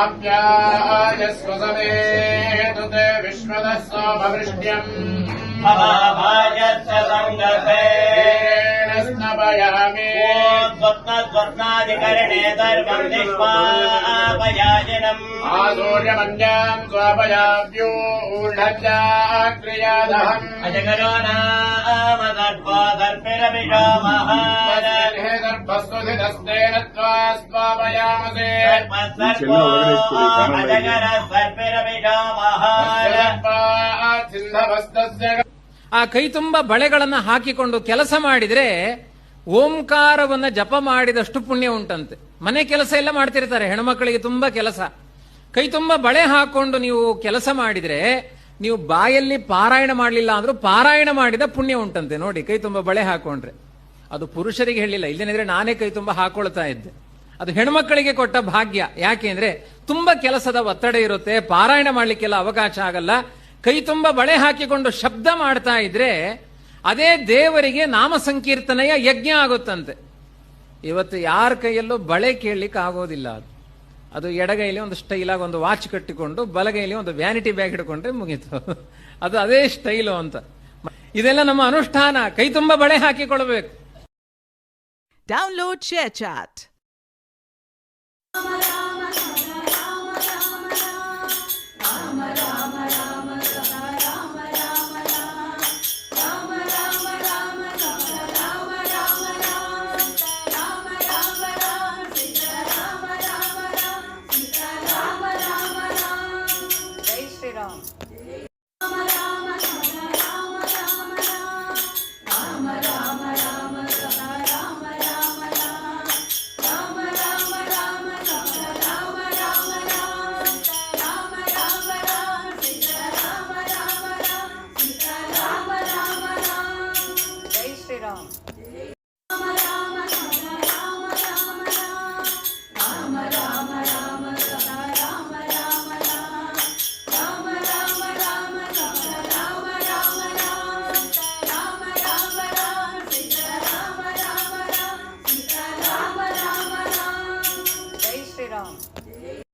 आप्यायस्वसमेतुते विश्वदस्वमवृष्ट्यम् स्वप्नस्वर्णादिकरणे सर्वम् निष्पापयाजनम्। आसूर्यमन्याम् स्वापयाव्यूढ्याक्रियादहम् अजगरो नामदर्पा दर्पिरभिषामः दर्भस्वधिदस्तेन ಆ ಕೈ ತುಂಬ ಬಳೆಗಳನ್ನು ಹಾಕಿಕೊಂಡು ಕೆಲಸ ಮಾಡಿದ್ರೆ ಓಂಕಾರವನ್ನ ಜಪ ಮಾಡಿದಷ್ಟು ಪುಣ್ಯ ಉಂಟಂತೆ. ಮನೆ ಕೆಲಸ ಎಲ್ಲ ಮಾಡ್ತಿರ್ತಾರೆ ಹೆಣ್ಮಕ್ಳಿಗೆ ತುಂಬಾ ಕೆಲಸ. ಕೈ ತುಂಬ ಬಳೆ ಹಾಕೊಂಡು ನೀವು ಕೆಲಸ ಮಾಡಿದ್ರೆ ನೀವು ಬಾಯಲ್ಲಿ ಪಾರಾಯಣ ಮಾಡಲಿಲ್ಲ ಅಂದ್ರೂ ಪಾರಾಯಣ ಮಾಡಿದ ಪುಣ್ಯ ಉಂಟಂತೆ. ನೋಡಿ ಕೈ ತುಂಬ ಬಳೆ ಹಾಕೊಂಡ್ರೆ. ಅದು ಪುರುಷರಿಗೆ ಹೇಳಿಲ್ಲ ಇಲ್ಲೇನಿದ್ರೆ ನಾನೇ ಕೈ ತುಂಬ ಹಾಕೊಳ್ತಾ ಇದ್ದೆ. ಅದು ಹೆಣ್ಮಕ್ಕಳಿಗೆ ಕೊಟ್ಟ ಭಾಗ್ಯ. ಯಾಕೆಂದ್ರೆ ತುಂಬಾ ಕೆಲಸದ ಒತ್ತಡ ಇರುತ್ತೆ, ಪಾರಾಯಣ ಮಾಡ್ಲಿಕ್ಕೆಲ್ಲ ಅವಕಾಶ ಆಗಲ್ಲ. ಕೈ ತುಂಬ ಬಳೆ ಹಾಕಿಕೊಂಡು ಶಬ್ದ ಮಾಡ್ತಾ ಇದ್ರೆ ಅದೇ ದೇವರಿಗೆ ನಾಮ ಸಂಕೀರ್ತನೆಯ ಯಜ್ಞ ಆಗುತ್ತಂತೆ. ಇವತ್ತು ಯಾರ ಕೈಯಲ್ಲೂ ಬಳೆ ಕೇಳಲಿಕ್ಕೆ ಆಗೋದಿಲ್ಲ ಅದು. ಅದು ಎಡಗೈಲಿ ಒಂದು ಸ್ಟೈಲಾಗಿ ಒಂದು ವಾಚ್ ಕಟ್ಟಿಕೊಂಡು, ಬಲಗೈಲಿ ಒಂದು ವ್ಯಾನಿಟಿ ಬ್ಯಾಗ್ ಹಿಡ್ಕೊಂಡ್ರೆ ಮುಗೀತು. ಅದು ಅದೇ ಸ್ಟೈಲು ಅಂತ. ಇದೆಲ್ಲ ನಮ್ಮ ಅನುಷ್ಠಾನ. ಕೈ ತುಂಬ ಬಳೆ ಹಾಕಿಕೊಳ್ಬೇಕು. Download ShareChat. श्री राम